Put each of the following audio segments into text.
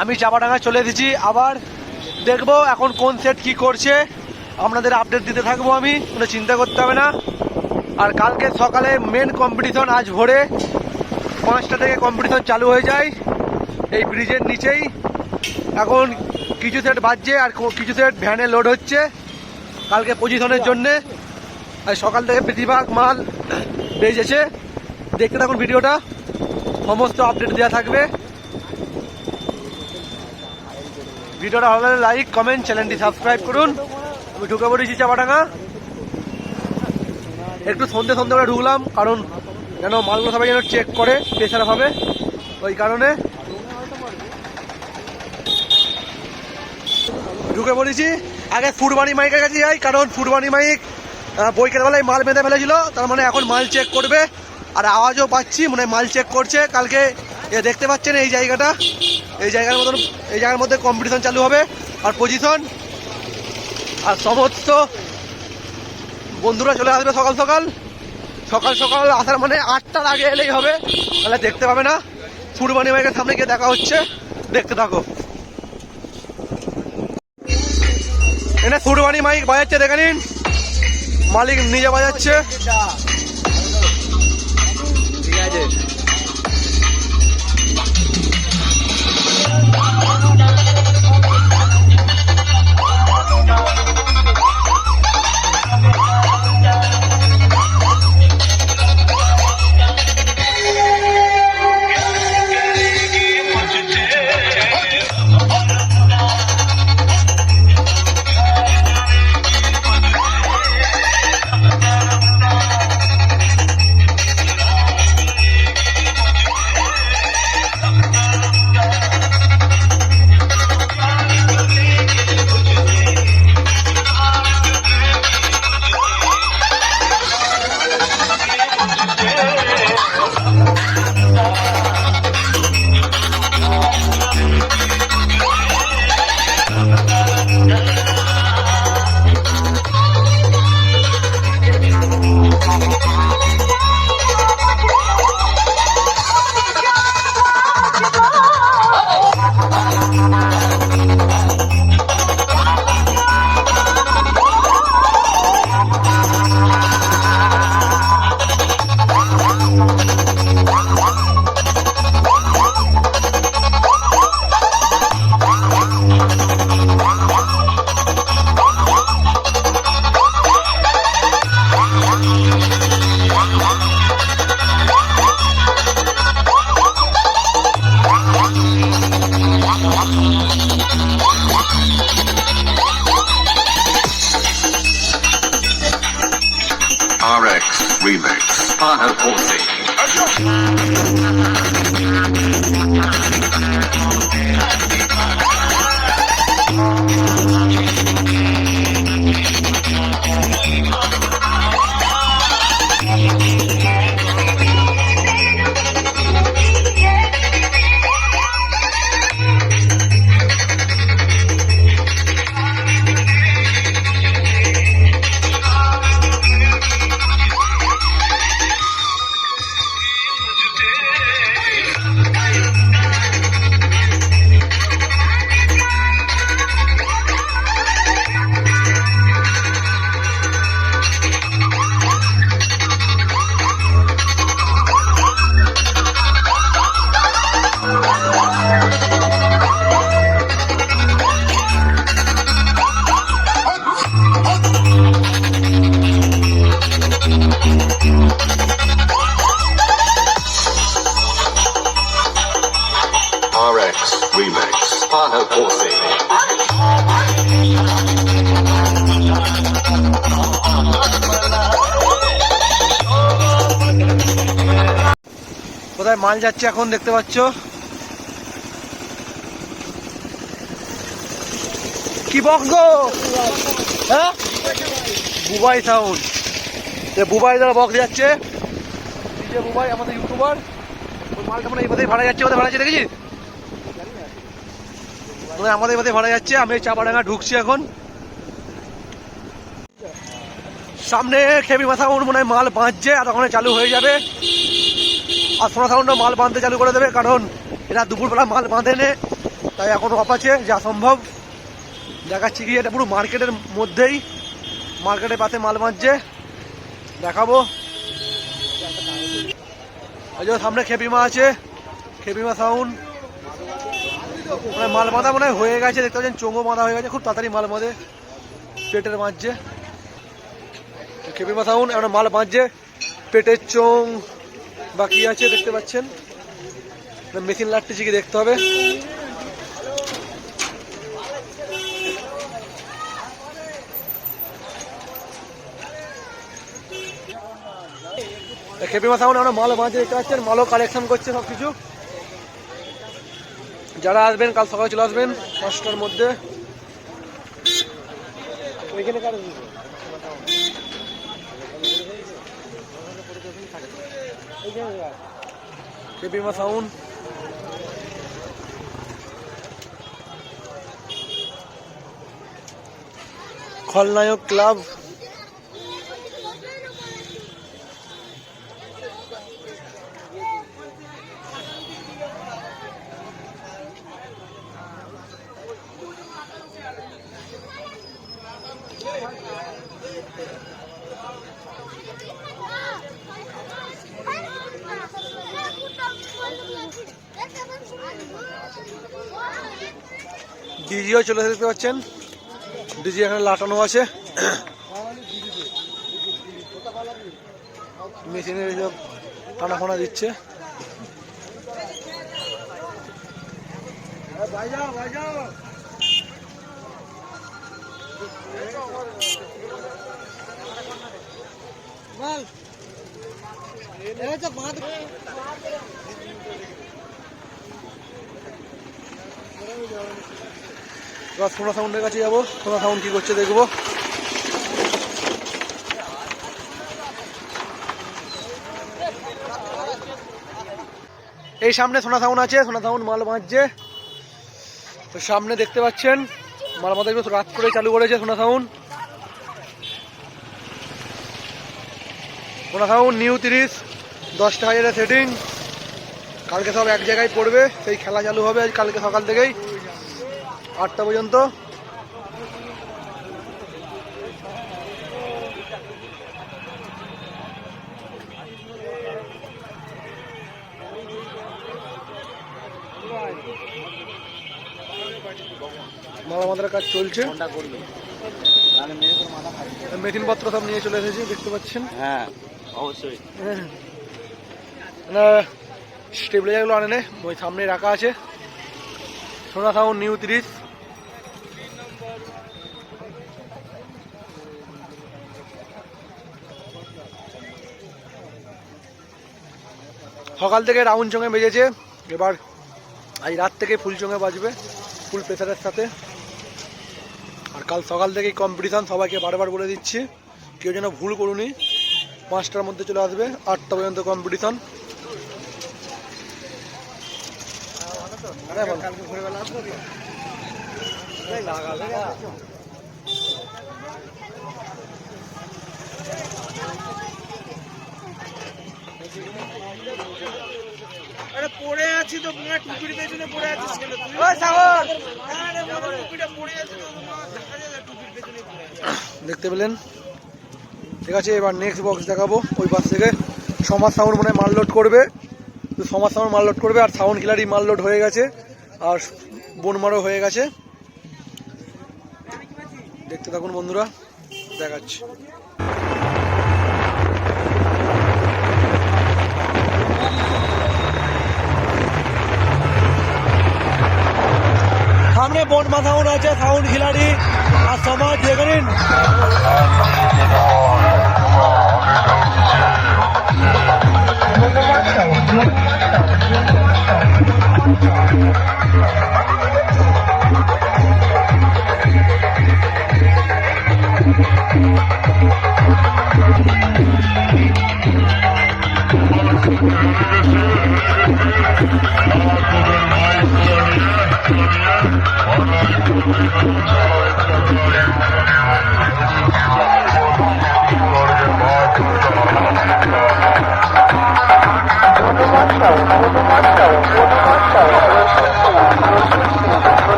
আমি চাপাডাঙ্গা চলে এসেছি। আবার দেখব এখন কোন সেট কি করছে। আপনাদের আপডেট দিতে থাকব আমি, কোনো চিন্তা করতে হবে না। আর কালকে সকালে মেন কম্পিটিশন আজ ভোরে পাঁচটা থেকে কম্পিটিশন চালু হয়ে যায়, এই ব্রিজের নিচেই। এখন কিছু সেট বাজছে আর কিছু সেট ভ্যানে লোড হচ্ছে কালকে পজিশনের জন্যে। আর সকাল থেকে বেশিরভাগ মাল বেজেছে। দেখতে থাকুন ভিডিওটা সমস্ত আপডেট দেওয়া থাকবে। ভিডিওটা ভালো লাগলে লাইক কমেন্ট চ্যানেলটি সাবস্ক্রাইব করুন। আমি ঢুকে পড়েছি চাপাডাঙ্গা। একটু সন্ধে সন্ধে করে ঢুকলাম কারণ যেন মালগুলো সবাই যেন চেক করে প্রেশারভাবে ওই কারণে ঢুকে পড়েছি। আগে ফুরবানি মাইকের কাছে যাই কারণ ফুরবানি মাইক আহ, বৈকেল বেলায় মাল বেঁধে ফেলেছিল তার মানে এখন মাল চেক করবে। আর আওয়াজও পাচ্ছি মানে মাল চেক করছে। কালকে এ দেখতে পাচ্ছেন এই জায়গাটা। এই জায়গার মতন, এই জায়গার মধ্যে কম্পিটিশন চালু হবে। আর পজিশন আর সমস্ত বন্ধুরা চলে আসবে সকাল সকাল। সকাল সকাল আসার মানে আটটার আগে এলেই হবে। তাহলে দেখতে পাবে না। ফুরবানি মাইকের সামনে গিয়ে দেখা হচ্ছে। দেখতে থাকো। এনে ফুরবানি মাইক বাজাচ্ছে, দেখে নিন। মালিক নিজে বাজাচ্ছে। ঠিক আছে। RX মাল যাচ্ছে এখন, দেখতে পাচ্ছ। কি বক্স গো? হ্যাঁ? বুবাই সাউন্ড বুবাই দ্বারা বক্স যাচ্ছে। ডিজে বুবাই, আমাদের ইউটিউবার ওই মালটা মানে পথেই ভাড়া যাচ্ছে, ওদের ভাড়া যাচ্ছে, দেখেছিস? মানে আমাদের এই ভাড়া যাচ্ছে, আমি চাপাডাঙ্গা ঢুকছি এখন। সামনে খেবি মাথা মনে হয় মাল বাঁধছে আর ওখানে চালু হয়ে যাবে। আর সোনা সাউন্ডও মাল বাঁধতে চালু করে দেবে, কারণ এরা দুপুরবেলা মাল বাঁধে নে, তাই এখন অফ আছে যা সম্ভব। দেখাচ্ছি কি এটা পুরো মার্কেটের মধ্যেই। মার্কেটের পাশে মাল বাঁধছে। দেখাবো। ওই সামনে খেপিমা আছে, খেপিমা সাউন্ড। মানে মাল বাঁধা মনে হয় গেছে, দেখতে পাচ্ছেন চোঙও বাঁধা হয়ে গেছে, খুব তাড়াতাড়ি মাল বাঁধে। পেটের বাঁধছে। খেপিমা সাউন্ড, এখন মাল বাঁধছে। পেটের চোং বাকি আছে দেখতে পাচ্ছেন? মেশিন লাটতেছি কি দেখতে হবে। খেপিমা সাউন্ড আমরা মাল বাঁধতে দেখতে পাচ্ছেন? মালও কালেকশন করছে সব কিছু যারা আসবেন কাল সকালে চলে আসবেন পাঁচটার মধ্যে। ওইখানে কার খেপিমা সাউন্ড খলনায়ক ক্লাব ডিজিও চলে দেখতে পাচ্ছেন। ডিজি এখানে লাটানো আছে। মেশিনে টানা ফানা দিচ্ছে। এবার সোনা সাউন্ডের কাছে যাব। সোনা সাউন্ড কি করছে দেখব। এই সামনে সোনা সাউন্ড আছে, সোনা সাউন্ড মাল বাঁধছে। তো সামনে দেখতে পাচ্ছেন, মাল বাঁধা রাত করে চালু করেছে সোনা সাউন্ড। সোনা সাউন্ড নিউ তিরিশ, দশটা হাজারের সেটিং কালকে সব এক জায়গায় পড়বে, সেই খেলা চালু হবে আজ কালকে সকাল থেকেই। আটটা পর্যন্ত। মালা মাদার কাজ চলছে। মেশিন পত্র সব নিয়ে চলে এসেছি দেখতে পাচ্ছেন? হ্যাঁ অবশ্যই। স্টেবিলাইজারগুলো আনে নে ওই সামনে রাখা আছে। সোনা সাউন্ড নিউ তিরিশ। সকাল থেকে রাউন্ড চঙে বেজেছে। এবার আজ রাত থেকে ফুল চঙে বাজবে, ফুল প্রেসারের সাথে। আর কাল সকাল থেকেই কম্পিটিশান সবাইকে বারবার বলে দিচ্ছি, কেউ যেন ভুল করুনি, পাঁচটার মধ্যে চলে আসবে, আটটা পর্যন্ত কম্পিটিশন আরে পড়ে আছি তো টুপির পেছনে পড়ে আছিস কেন তুই? আরে মনে টুপিটা পড়ে আছে তো দেখা যায় টুপির পেছনে পড়ে আছে। দেখতে পেলেন? ঠিক আছে এবার নেক্সট বক্স দেখাবো ওই পাশ থেকে। সমাজ সাউন্ড মনে হয় মাল লোড করবে। তো সমাজ সাউন্ড মাল লোড করবে আর সাউন্ড কিলারই মাল লোড হয়ে গেছে আর বনমারও হয়ে গেছে। দেখতে থাকুন বন্ধুরা দেখাচ্ছি। সামনে বনমা সাউন্ড আছে সাউন্ড খিলাড়ি আর সমাজ দেখে Automação, automação,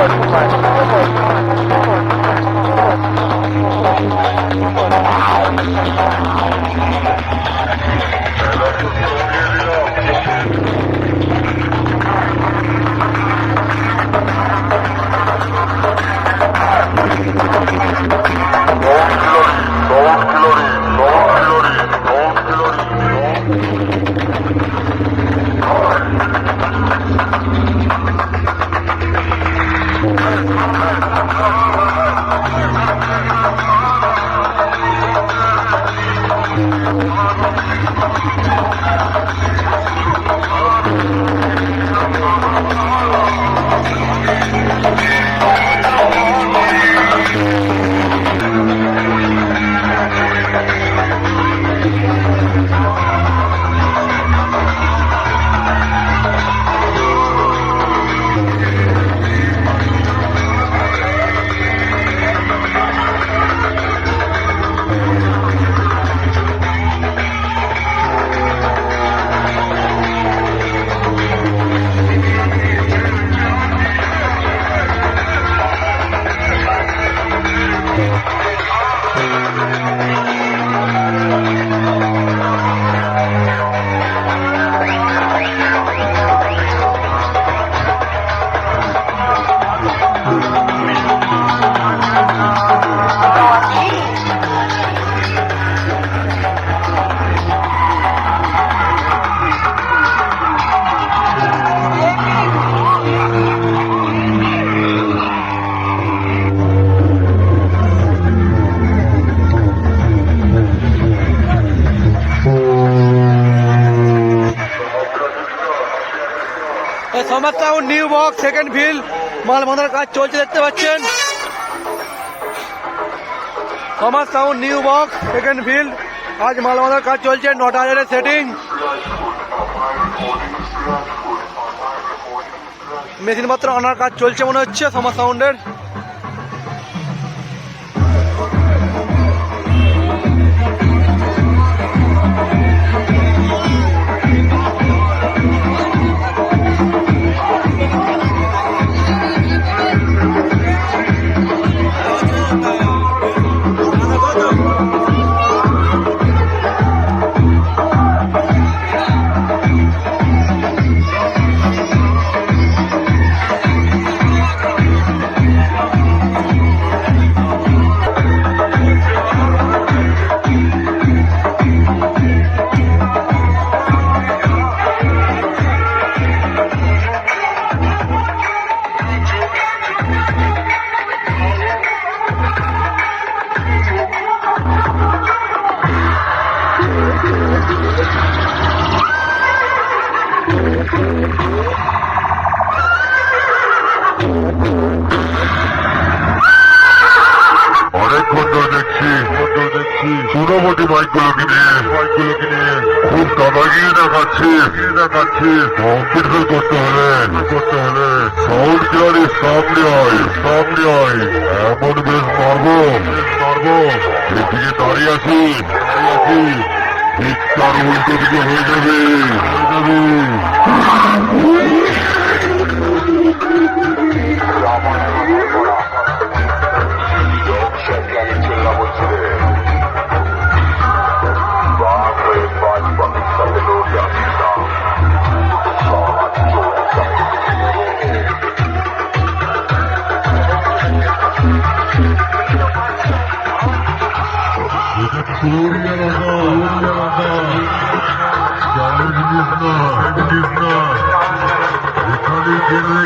Thank you. সমাজ town new box second field মাল বাঁধার কাজ চলছে, দেখতে পাচ্ছেন। সমাজ town new box second field আজ মাল বাঁধার কাজ চলছে, নটা হাজারের সেটিং মেশিন পত্র আনার কাজ চলছে মনে হচ্ছে সমাজ সাউন্ডের বাইকগুলোকে নিয়ে বাইকগুলোকে নিয়ে খুব দাদাগিরি দেখাচ্ছে দেখাচ্ছে করতে হলে করতে হলে সাউন্ড ক্লিয়ারি সামনে আয় সামনে আয় এমন বেশ মারবো মারবো এদিকে দাঁড়িয়ে আছি দাঁড়িয়ে আছি ঠিক তার উল্টো হয়ে যাবে হয়ে যাবে উড়িয়ে রাখা উড়িয়ে রাখা চালের জিনিস না জিনিস না এখানে জেনে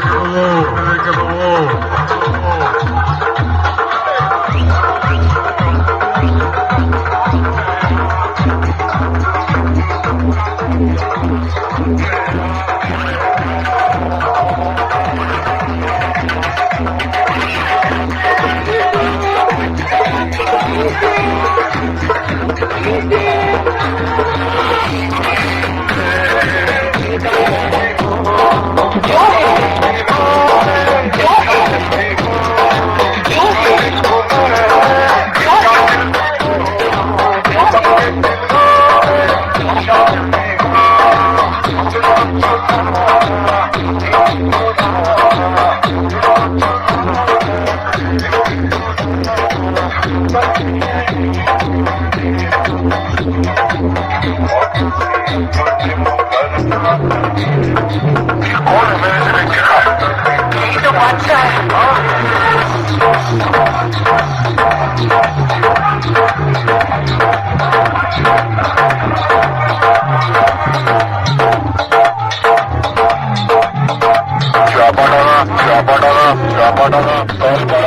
রেখে দেবো রেখে দেবো চাপাডাঙ্গা চাপাডাঙ্গা চাপাডাঙ্গা তলপাড়া তলপাড়া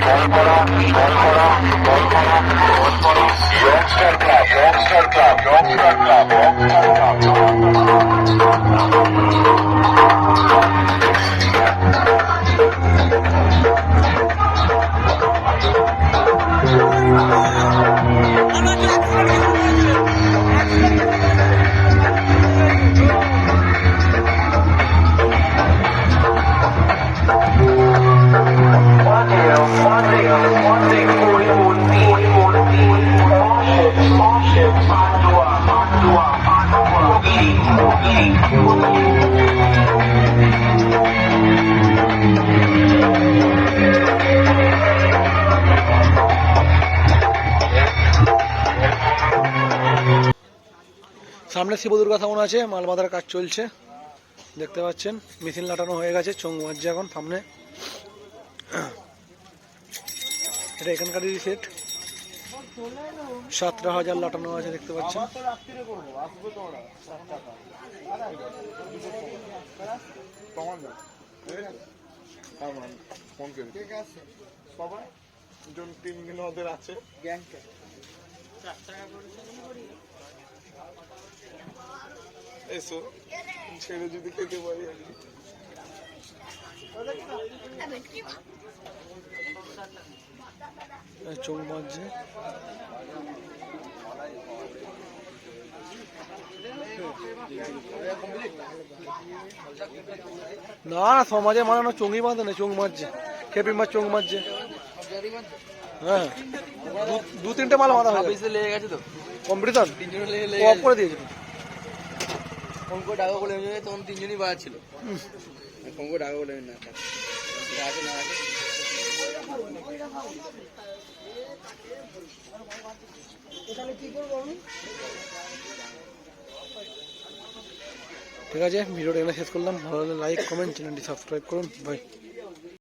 তলপাড়া রংস্টার ক্লাব রংস্টার ক্লাব রংস্টার ক্লাব রংস্টার সামনে শিব দুর্গা সাউন্ড আছে মাল বাঁধার কাজ চলছে। দেখতে পাচ্ছেন মেশিন লাটানো হয়ে গেছে চোখ মারছে এখন সামনে। এটা এখানকারই সেট সাতটা হাজার লাটানো আছে, দেখতে পাচ্ছেন। আছে। এসো ছেড়ে যদি খেতে পারি আর কি। চোখ না সমাজে মানানো চোঙই বাঁধে না চোখ মারছে খেপি মাছ চোখ মারছে হ্যাঁ। দু- তিনটে মাল মারা হয়ে লেগে গেছে তো? কম্পিটিশন? অফ করে দিয়েছে। ফোন করে ডাকা বলে তখন তিনজনই বাড়া ছিল। ফোন করে ডাকা বলে না ঠিক আছে, ভিডিওটা এখানে শেষ করলাম। ভালো লাগলে লাইক কমেন্ট চ্যানেলটি সাবস্ক্রাইব করুন। বাই